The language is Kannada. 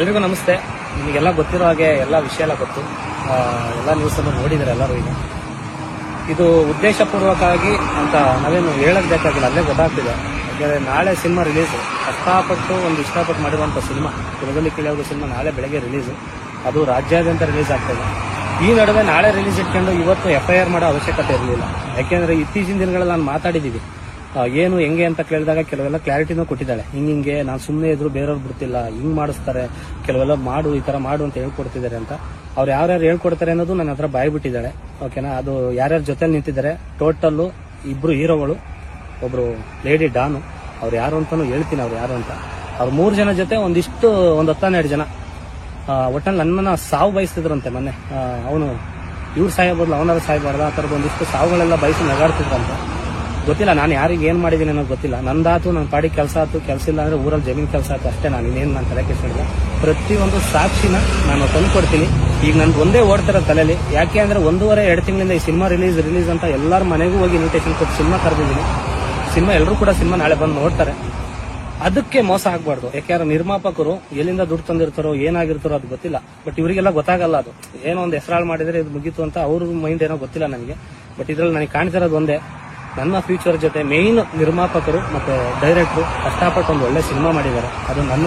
ಎಲ್ರಿಗೂ ನಮಸ್ತೆ. ನಿಮಗೆಲ್ಲ ಗೊತ್ತಿರೋ ಹಾಗೆ ಎಲ್ಲ ವಿಷಯ ಎಲ್ಲ ಗೊತ್ತು. ಎಲ್ಲ ನ್ಯೂಸ್ ಅನ್ನು ನೋಡಿದ್ದಾರೆ ಎಲ್ಲರೂ ಈಗ. ಇದು ಉದ್ದೇಶಪೂರ್ವಕವಾಗಿ ಅಂತ ನಾವೇನು ಹೇಳಕ್ ಬೇಕಾಗಿಲ್ಲ, ಅಲ್ಲೇ ಗೊತ್ತಾಗ್ತಿದೆ. ಯಾಕಂದ್ರೆ ನಾಳೆ ಸಿನಿಮಾ ರಿಲೀಸ್ ಕಷ್ಟಪಟ್ಟು ಒಂದು ಇಷ್ಟಪಟ್ಟು ಮಾಡಿರುವಂಥ ಸಿನಿಮಾ, ಕುಲದಲ್ಲಿ ಕೇಳಿಯೋದು ಸಿನಿಮಾ ನಾಳೆ ಬೆಳಗ್ಗೆ ರಿಲೀಸ್ ಅದು ರಾಜ್ಯಾದ್ಯಂತ ರಿಲೀಸ್ ಆಗ್ತದೆ ಈ ನಡುವೆ ನಾಳೆ ರಿಲೀಸ್ ಇಟ್ಕೊಂಡು ಇವತ್ತು ಎಫ್ ಐ ಆರ್ ಮಾಡೋ ಅವಶ್ಯಕತೆ ಇರಲಿಲ್ಲ. ಯಾಕೆಂದ್ರೆ ಇತ್ತೀಚಿನ ದಿನಗಳಲ್ಲಿ ನಾನು ಮಾತಾಡಿದ್ದೀವಿ ಏನು, ಹೆಂಗೆ ಅಂತ ಕೇಳಿದಾಗ ಕೆಲವೆಲ್ಲ ಕ್ಲಾರಿಟಿನೂ ಕೊಟ್ಟಿದ್ದಾಳೆ. ಹಿಂಗ ಹಿಂಗೆ, ನಾನು ಸುಮ್ಮನೆ ಇದ್ರು ಬೇರೆಯವ್ರು ಬಿಡ್ತಿಲ್ಲ, ಹಿಂಗ್ ಮಾಡಿಸ್ತಾರೆ, ಕೆಲವೆಲ್ಲ ಮಾಡು, ಈ ತರ ಮಾಡು ಅಂತ ಹೇಳ್ಕೊಡ್ತಿದ್ದಾರೆ ಅಂತ. ಅವ್ರು ಯಾರ್ಯಾರು ಹೇಳ್ಕೊಡ್ತಾರೆ ಅನ್ನೋದು ನನ್ನ ಹತ್ರ ಬಾಯ್ ಬಿಟ್ಟಿದ್ದಾಳೆ ಓಕೆನಾ? ಅದು ಯಾರ್ಯಾರ ಜೊತೆಲಿ ನಿಂತಿದ್ದಾರೆ, ಟೋಟಲ್ಲು ಇಬ್ರು ಹೀರೋಗಳು, ಒಬ್ರು ಲೇಡಿ ಡಾನು. ಅವ್ರು ಯಾರು ಅಂತಾನು ಹೇಳ್ತೀನಿ ಅವ್ರು ಯಾರು ಅಂತ. ಅವ್ರು ಮೂರು ಜನ ಜೊತೆ ಒಂದಿಷ್ಟು, ಒಂದು ಹತ್ತನ್ನೆರಡು ಜನ. ಒಟ್ಟಲ್ಲಿ ನನ್ನನ್ನ ಸಾವು ಬಯಸ್ತಿದ್ರಂತೆ ಮೊನ್ನೆ. ಅವನು, ಇವ್ರು ಸಾಯಬಾರ್ದು ಅವನಾದ್ರು ಸಾಯಬಾರ್ದು ಆ ಥರದ್ದು ಒಂದಿಷ್ಟು ಸಾವುಗಳೆಲ್ಲ ಬಯಸಿ ನಗಾಡ್ತಿದ್ರಂತೆ. ಗೊತ್ತಿಲ್ಲ, ನಾನು ಯಾರಿಗೆ ಏನ್ ಮಾಡಿದ್ದೀನಿ ಅನ್ನೋದು ಗೊತ್ತಿಲ್ಲ. ನಂದಾತು ನನ್ನ ಪಾಡಿ ಕೆಲಸ ಆಯ್ತು ಕೆಲಸ ಇಲ್ಲ ಅಂದ್ರೆ ಊರಲ್ಲಿ ಜಮೀನ್ ಕೆಲಸ ಆಯ್ತು ಅಷ್ಟೇ, ನಾನು ಇನ್ನೇನು ನಾನು ತಲೆ ಕೆಡಿಸಿಲ್ಲ ಪ್ರತಿಯೊಂದು ಸಾಕ್ಷಿನ ನಾನು ತಂದು ಕೊಡ್ತೀನಿ. ಈಗ ನನ್ಗೆ ಒಂದೇ ಓಡ್ತಿರೋ ತಲೆಯಲ್ಲಿ ಯಾಕೆ ಅಂದ್ರೆ ಒಂದೂವರೆ, ಎರಡು ತಿಂಗಳಿಂದ ಈ ಸಿನಿಮಾ ರಿಲೀಸ್ ರಿಲೀಸ್ ಅಂತ ಎಲ್ಲರ ಮನೆಗೂ ಹೋಗಿ ಇನ್ವಿಟೇಷನ್ ಕೊಟ್ಟು ಸಿನಿಮಾ ಕರೆದಿದ್ದೀನಿ. ಸಿನಿಮಾ ಎಲ್ಲರೂ ಕೂಡ ಸಿನಿಮಾ ನಾಳೆ ಬಂದು ನೋಡ್ತಾರೆ. ಅದಕ್ಕೆ ಮೋಸ ಆಗ್ಬಾರ್ದು. ಯಾಕೆಂದ್ರೆ ನಿರ್ಮಾಪಕರು ಎಲ್ಲಿಂದ ದುಡ್ಡು ತಂದಿರ್ತಾರೋ, ಏನಾಗಿರ್ತಾರೋ ಅದು ಗೊತ್ತಿಲ್ಲ. ಬಟ್ ಇವರಿಗೆಲ್ಲ ಗೊತ್ತಾಗಲ್ಲ ಅದು. ಏನೋ ಒಂದು ಹೆಸರಾಳು ಮಾಡಿದ್ರೆ ಇದು ಮುಗೀತು ಅಂತ ಅವ್ರ ಮೈಂಡ್ ಏನೋ ಗೊತ್ತಿಲ್ಲ ನನಗೆ. ಬಟ್ ಇದ್ರಲ್ಲಿ ನನಗೆ ಕಾಣ್ತಿರೋದು ಒಂದೇ. ನನ್ನ ಫ್ಯೂಚರ್ ಜೊತೆ ಮೇನ್ ನಿರ್ಮಾಪಕರು ಮತ್ತೆ ಡೈರೆಕ್ಟ್ರು ಕಷ್ಟಪಟ್ಟು ಒಂದು ಒಳ್ಳೆ ಸಿನಿಮಾ ಮಾಡಿದ್ದಾರೆ. ಅದು ನನ್ನ